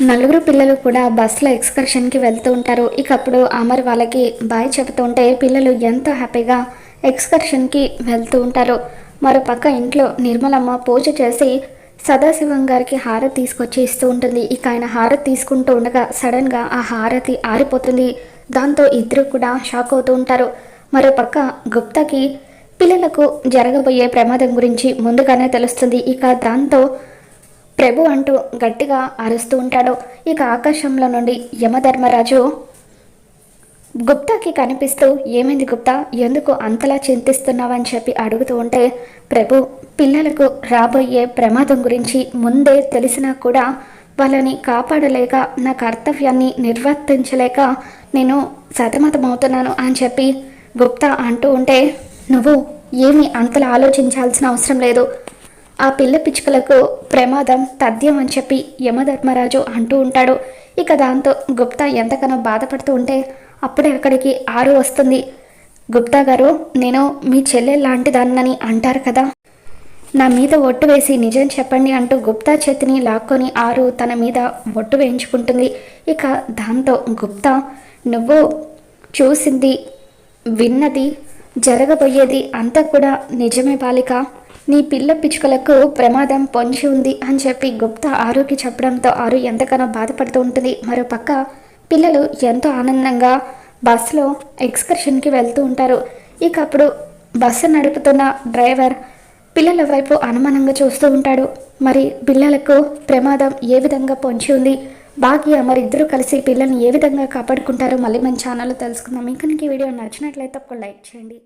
నలుగురు పిల్లలు కూడా బస్సులో ఎక్స్కర్షన్కి వెళ్తూ ఉంటారు. ఇక అప్పుడు అమర్ వాళ్ళకి బాయ్ చెబుతుంటే పిల్లలు ఎంతో హ్యాపీగా ఎక్స్కర్షన్కి వెళ్తూ ఉంటారు. మరోపక్క ఇంట్లో నిర్మలమ్మ పూజ చేసి సదాశివం గారికి హారతి తీసుకొచ్చి ఇస్తూ ఉంటుంది. ఇక ఆయన హారతి తీసుకుంటూ ఉండగా సడన్గా ఆ హారతి ఆరిపోతుంది. దాంతో ఇద్దరు కూడా షాక్ అవుతూ ఉంటారు. మరోపక్క గుప్తాకి పిల్లలకు జరగబోయే ప్రమాదం గురించి ముందుగానే తెలుస్తుంది. ఇక దాంతో ప్రభు అంటూ గట్టిగా అరుస్తూ ఉంటాడు. ఇక ఆకాశంలో నుండి యమధర్మరాజు గుప్తాకి కనిపిస్తూ ఏమైంది గుప్తా? ఎందుకు అంతలా చింతిస్తున్నావని చెప్పి అడుగుతూ ఉంటే ప్రభు పిల్లలకు రాబోయే ప్రమాదం గురించి ముందే తెలిసినా కూడా వాళ్ళని కాపాడలేక నా కర్తవ్యాన్ని నిర్వర్తించలేక నేను సతమతమవుతున్నాను అని చెప్పి గుప్తా అంటూ ఉంటే నువ్వు ఏమీ అంతలా ఆలోచించాల్సిన అవసరం లేదు. ఆ పిల్ల పిచ్చుకలకు ప్రమాదం తథ్యం అని చెప్పి యమధర్మరాజు అంటూ ఉంటాడు. ఇక దాంతో గుప్తా ఎంతగానో బాధపడుతూ ఉంటే అప్పుడే అక్కడికి ఆరు వస్తుంది. గుప్తా గారు నేను మీ చెల్లె లాంటిదాన్నని అంటారు కదా. నా మీద ఒట్టు వేసి నిజం చెప్పండి అంటూ గుప్తా చేతిని లాక్కొని ఆరు తన మీద ఒట్టు వేయించుకుంటుంది. ఇక దాంతో గుప్తా నువ్వు చూసింది విన్నది జరగబోయేది అంతా కూడా నిజమే బాలిక. నీ పిల్ల పిచ్చుకలకు ప్రమాదం పొంచి ఉంది అని చెప్పి గుప్తా ఆరుకి చెప్పడంతో ఆరు ఎంతగానో బాధపడుతూ ఉంటుంది. మరోపక్క పిల్లలు ఎంతో ఆనందంగా బస్సులో ఎక్స్కర్షన్కి వెళ్తూ ఉంటారు. ఇక అప్పుడు బస్సు నడుపుతున్న డ్రైవర్ పిల్లల వైపు అనుమానంగా చూస్తూ ఉంటాడు. మరి పిల్లలకు ప్రమాదం ఏ విధంగా పొంచి ఉంది? భాగ్య మరి ఇద్దరు కలిసి పిల్లల్ని ఏ విధంగా కాపాడుకుంటారో మళ్ళీ మన ఛానల్లో తెలుసుకుందాం. ఇంకా ఈ వీడియో నచ్చినట్లయితే ఒక లైక్ చేయండి.